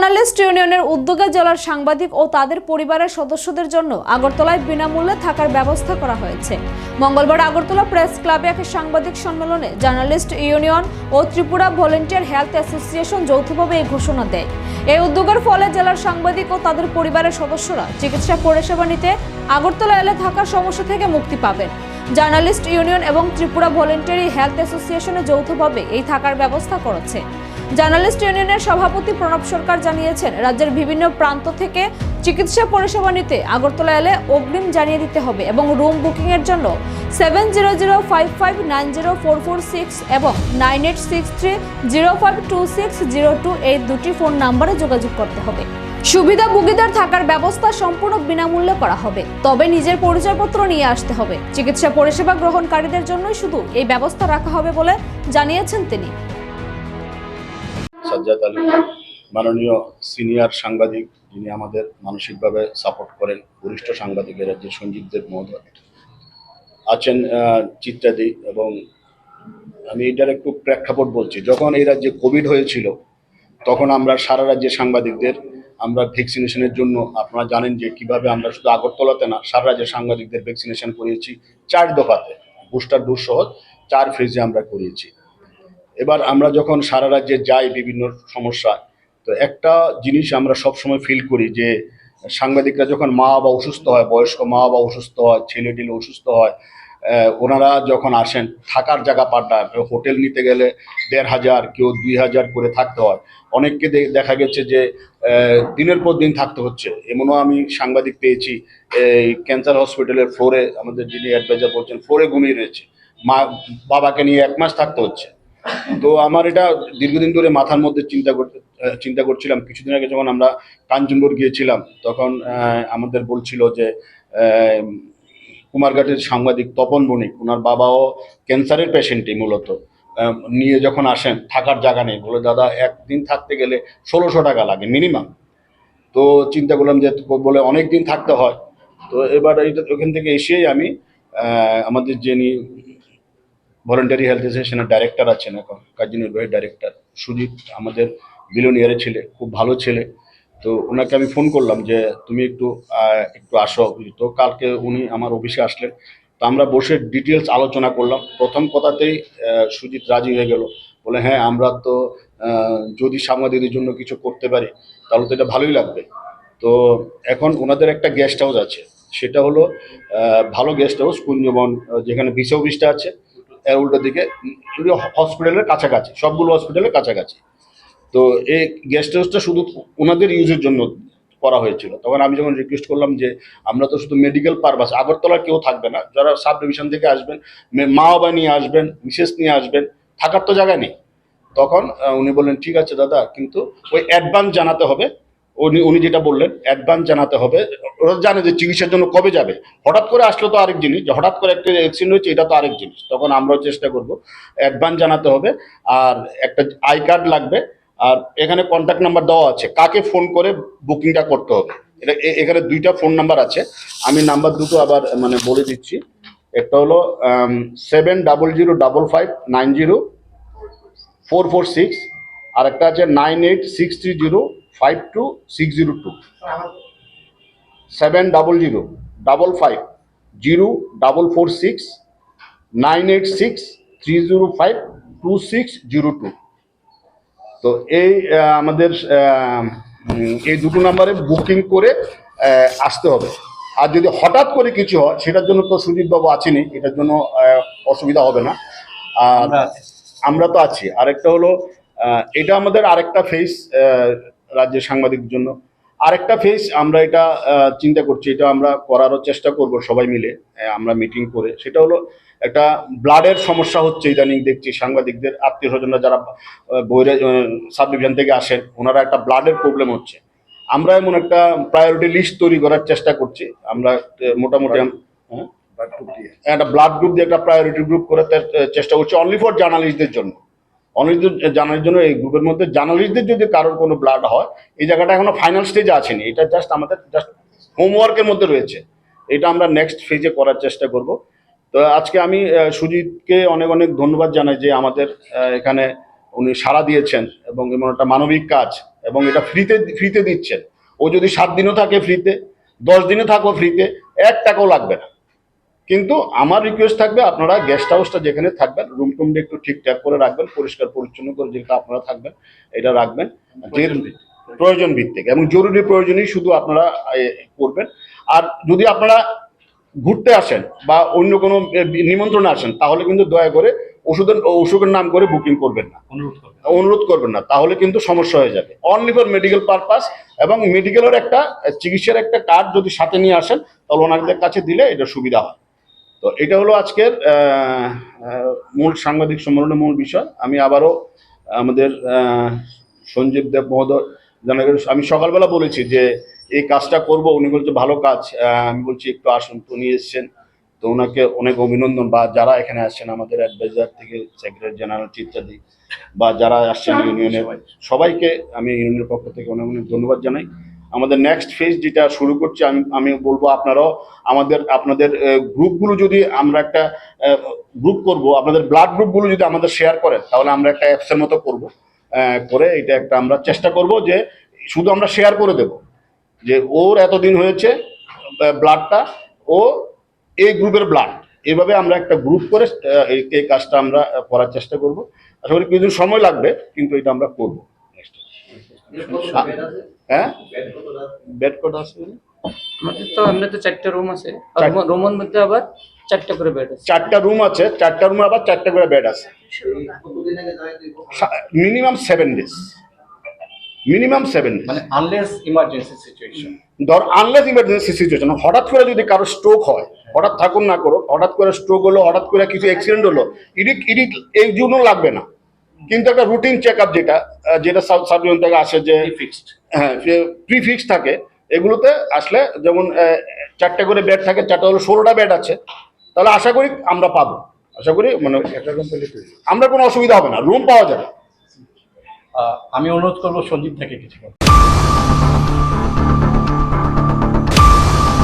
Journalist ইউনিয়নের উদ্যোগে জেলার সাংবাদিক ও তাদের পরিবারের সদস্যদের জন্য আগরতলায় বিনামূল্যে থাকার ব্যবস্থা করা হয়েছে। মঙ্গলবার আগরতলা প্রেস ক্লাবে এক সাংবাদিক সম্মেলনে জার্নালিস্ট ইউনিয়ন ও ত্রিপুরা ভলেন্টিয়ার হেলথ অ্যাসোসিয়েশন যৌথভাবে এই ঘোষণা দেয়। এই উদ্যোগের ফলে জেলার সাংবাদিক ও তাদের পরিবারের সদস্যরা চিকিৎসা পরিষেবা নিতে আগরতলা এলে থাকার সমস্যা থেকে মুক্তি পাবেন। জার্নালিস্ট ইউনিয়ন এবং ত্রিপুরা ভলেন্টারি হেলথ অ্যাসোসিয়েশনে যৌথভাবে এই থাকার ব্যবস্থা করেছে। জার্নালিস্ট ইউনিয়নের সভাপতি প্রণব সরকার জানিয়েছেন, রাজ্যের বিভিন্ন প্রান্ত থেকে চিকিৎসা পরিষেবা নিতে আগরতলা এলে অগ্রিম জানিয়ে দিতে হবে এবং রুম বুকিং এর জন্য seven zero zero five five nine zero four four six এবং nine eight six three zero five two six zero two এই দুটি ফোন নাম্বারে যোগাযোগ করতে হবে। সুবিধাভোগীদের থাকার ব্যবস্থা সম্পূর্ণ বিনামূল্যে করা হবে, তবে নিজের পরিচয়পত্র নিয়ে আসতে হবে। চিকিৎসা পরিষেবা গ্রহণকারীদের জন্যই শুধু এই ব্যবস্থা রাখা হবে বলে জানিয়েছেন তিনি। সাজ্জাদ আলী, মাননীয় সিনিয়র সাংবাদিক যিনি আমাদের মানসিকভাবে সাপোর্ট করেন, বরিষ্ঠ সাংবাদিকের রাজ্যে সঞ্জীব দেব মহোদয় আছেন চিত্রাদি এবং আমি এটার একটু প্রেক্ষাপট বলছি, যখন এই রাজ্যে কোভিড হয়েছিল, তখন আমরা সারা রাজ্যের সাংবাদিকদের আমরা ভ্যাকসিনেশনের জন্য, আপনারা জানেন যে কীভাবে আমরা শুধু আগরতলাতে না, সারা রাজ্যের সাংবাদিকদের ভ্যাকসিনেশন করিয়েছি, চার দফাতে বুস্টার ডোজ সহ চার ফেজে আমরা করিয়েছি। এবার আমরা যখন সারা রাজ্যে যাই বিভিন্ন সমস্যা, তো একটা জিনিস আমরা সবসময় ফিল করি যে, সাংবাদিকরা যখন মা বাবা অসুস্থ হয়, বয়স্ক মা বাবা অসুস্থ হয়, ছেলে টেলে অসুস্থ হয় ওনারা যখন আসেন, থাকার জায়গা পাল্টায় হোটেল নিতে গেলে দেড় হাজার, কেউ দুই হাজার করে থাকতে হয়। অনেককে দেখা গেছে যে দিনের পর দিন থাকতে হচ্ছে। এমনও আমি সাংবাদিক পেয়েছি, এই ক্যান্সার হসপিটালের ফ্লোরে আমাদের যিনি অ্যাডভাইজার বলছেন ফ্লোরে ঘুমিয়ে রয়েছে। মা, বাবাকে নিয়ে এক মাস থাকতে হচ্ছে। তো আমার এটা দীর্ঘদিন ধরে মাথার মধ্যে চিন্তা করতে চিন্তা করছিলাম। কিছুদিন আগে যখন আমরা কাঞ্চনপুর গিয়েছিলাম, তখন আমাদের বলছিল যে কুমারঘাটের সাংবাদিক তপন বণিক ওনার বাবাও ক্যান্সারের পেশেন্টই মূলত নিয়ে যখন আসেন, থাকার জায়গা নেই। বলে, দাদা, একদিন থাকতে গেলে ষোলোশো টাকা লাগে, মিনিমাম। তো চিন্তা করলাম যে বলে, অনেক দিন থাকতে হয়। তো এবার ওখান থেকে এসেই আমি আমাদের যিনি ভলেন্টারি হেলথ অ্যাসোসিয়েশনের ডাইরেক্টর আছেন এখন, কার্যনির্বাহী ডাইরেক্টর সুজিত আমাদের বিলোনিয়ারের ছেলে, খুব ভালো ছেলে। তো ওনাকে আমি ফোন করলাম যে, তুমি একটু একটু আসো। তো কালকে উনি আমার অফিসে আসলেন। তো আমরা বসে ডিটেলস আলোচনা করলাম। প্রথম কথাতেই সুজিত রাজি হয়ে গেল। বলে হ্যাঁ আমরা তো যদি সাংবাদিকদের জন্য কিছু করতে পারি, তাহলে তো এটা ভালোই লাগবে। তো এখন ওনাদের একটা গেস্ট হাউস আছে। সেটা হলো ভালো গেস্ট হাউস কুঞ্জবন যেখানে বিসি অফিসটা আছে। এর উল্টো দিকে হসপিটালের কাছাকাছি, সবগুলো হসপিটালের কাছাকাছি। তো এই গেস্ট হাউসটা শুধু ওনাদের ইউজের জন্য করা হয়েছিল। তখন আমি যখন রিকোয়েস্ট করলাম যে, আমরা তো শুধু মেডিকেল পারপাস আগরতলা কেউ থাকবে না। যারা সাব ডিভিশন থেকে আসবেন, মে- বাবা নিয়ে আসবেন মিসেস নিয়ে আসবেন, থাকার তো জায়গা নেই। তখন উনি বললেন, ঠিক আছে দাদা, কিন্তু ওই অ্যাডভান্স জানাতে হবে। উনি উনি যেটা বললেন অ্যাডভান্স জানাতে হবে। ওরা জানে যে চিকিৎসার জন্য কবে যাবে। হঠাৎ করে আসলে তো আরেক জিনিস হঠাৎ করে একটা অ্যাক্সিডেন্ট হয়েছে, এটা তো আরেক জিনিস। তখন আমরাও চেষ্টা করব। অ্যাডভান্স জানাতে হবে, আর একটা আই কার্ড লাগবে, আর এখানে কন্ট্যাক্ট নাম্বার দেওয়া আছে। কাকে ফোন করে বুকিংটা করতে হবে? এটা এখানে দুইটা ফোন নাম্বার আছে। আমি নাম্বার দুটো আবার মানে বলে দিচ্ছি। একটা হলো seven double zero double five nine zero four four six আর একটা আছে nine eight six three zero five two six zero two seven double zero double five zero double four six nine eight six three zero five two six zero two তো এই আমাদের এই দুটো নাম্বারে booking করে আসতে হবে। আর যদি হঠাৎ করে কিছু হয় সেটার জন্য তো সুজিতবাবু আছেনই এটার জন্য অসুবিধা হবে না। আর আমরা তো আছি। আরেকটা হলো এটা আমাদের আরেকটা ফেস রাজ্যের সাংবাদিকদের জন্য। আরেকটা ফেস আমরা এটা চিন্তা করছি এটা আমরা করারও চেষ্টা করব সবাই মিলে আমরা মিটিং করে। সেটা হলো একটা ব্লাডের সমস্যা হচ্ছে ইদানিং দেখছি সাংবাদিকদের আত্মীয় স্বজনরা যারা বৈরে সাব ডিভিশন থেকে আসেন ওনারা একটা ব্লাডের প্রবলেম হচ্ছে। আমরা এমন একটা প্রায়োরিটি লিস্ট তৈরি করার চেষ্টা করছি। আমরা মোটামুটি হ্যাঁ? একটা ব্লাড গ্রুপ দিয়ে একটা প্রায়োরিটি গ্রুপ করার চেষ্টা করছি অনলি ফর জার্নালিস্টদের জন্য। অনলি জানার জন্য এই গ্রুপের মধ্যে জার্নালিস্টদের যদি কারোর কোনো ব্লাড হয়, এই জায়গাটা এখনও ফাইনাল স্টেজে আসেনি। এটা জাস্ট আমাদের জাস্ট হোমওয়ার্কের মধ্যে রয়েছে। এটা আমরা নেক্সট ফেজে করার চেষ্টা করব। তো আজকে আমি সুজিতকে অনেক অনেক ধন্যবাদ জানাই যে আমাদের এখানে উনি সাড়া দিয়েছেন এবং এমন একটা মানবিক কাজ এবং এটা ফ্রিতে ফ্রিতে দিচ্ছেন। ও যদি সাত দিনও থাকে ফ্রিতে দশ দিনে থাকো ফ্রিতে এক টাকাও লাগবে না। কিন্তু আমার রিকোয়েস্ট থাকবে আপনারা গেস্ট হাউসটা যেখানে থাকবেন রুম টুমটা একটু ঠিকঠাক করে রাখবেন পরিষ্কার পরিচ্ছন্ন করে যেটা আপনারা থাকবেন এটা রাখবেন। যে প্রয়োজন ভিত্তিক এবং জরুরি প্রয়োজনই শুধু আপনারা করবেন। আর যদি আপনারা ঘুরতে আসেন বা অন্য কোনো নিমন্ত্রণে আসেন তাহলে কিন্তু দয়া করে ওষুধের ওষুধের নাম করে বুকিং করবেন না। অনুরোধ করবেন। অনুরোধ করবেন না তাহলে কিন্তু সমস্যা হয়ে যাবে। অনলি ফর মেডিকেল পারপাস এবং মেডিকেলের একটা চিকিৎসার একটা কার্ড যদি সাথে নিয়ে আসেন তাহলে ওনাদের কাছে দিলে এটা সুবিধা হয়। তো এটা হলো আজকের মূল সাংবাদিক সম্মেলনের মূল বিষয়। আমি আবারও আমাদের সঞ্জীব দেব মহোদয় জানা গেল আমি সকালবেলা বলেছি যে এই কাজটা করব উনি বলছে ভালো কাজ আমি বলছি একটু আসুন তো উনি এসছেন। তো ওনাকে অনেক অভিনন্দন বা যারা এখানে আসছেন আমাদের অ্যাডভাইজার থেকে সেক্রেটারি জেনারেল ইত্যাদি বা যারা আসছেন ইউনিয়নের সবাইকে আমি ইউনিয়নের পক্ষ থেকে অনেক অনেক ধন্যবাদ জানাই। আমাদের নেক্সট ফেজ যেটা শুরু করছি, আমি আমি বলব আপনারাও আমাদের, আপনাদের গ্রুপগুলো যদি আমরা একটা গ্রুপ করব, আপনাদের ব্লাড গ্রুপগুলো যদি আমাদের শেয়ার করেন, তাহলে আমরা একটা অ্যাপসের মতো করব করে এটা একটা আমরা চেষ্টা করব যে শুধু আমরা শেয়ার করে দেব। যে ওর এতদিন হয়েছে ব্লাডটা ও এই গ্রুপের ব্লাড এভাবে আমরা একটা গ্রুপ করে এই- কাজটা আমরা করার চেষ্টা করব। আশা করি কিছুদিন সময় লাগবে, কিন্তু এটা আমরা করব। হ্যাঁ? বেড কোড আছে আমাদের তো এমনিতে চারটে রুম আছে। রুমের মধ্যে আবার চারটে করে বেড আছে। চারটা রুম আছে চারটা রুমে আবার চারটা করে বেড আছে। Minimum seven days minimum seven মানে আনলেস ইমার্জেন্সি সিচুয়েশন ধর আনলেস ইমার্জেন্সি সিচুয়েশন হঠাৎ করে যদি কারও স্ট্রোক হয় হঠাৎ থাকুন না করো হঠাৎ করে স্ট্রোক হলো হঠাৎ করে কিছু অ্যাক্সিডেন্ট হলো ইডি ইডি এই জন্য লাগবে না। কিন্তু একটা রুটিন চেক আপ যেটা যেটা সাব সাবডিভিশন থেকে আসে যে ফিক্সড হ্যাঁ প্রিফিক্স থাকে এগুলোতে আসলে যেমন চারটে করে বেড থাকে চারটে হলো ষোলোটা বেড আছে তাহলে আশা করি আমরা পাবো। আশা করি মানে আমরা কোনো অসুবিধা হবে না রুম পাওয়া যাবে। আমি অনুরোধ করব সঞ্জীব থেকে কিছু।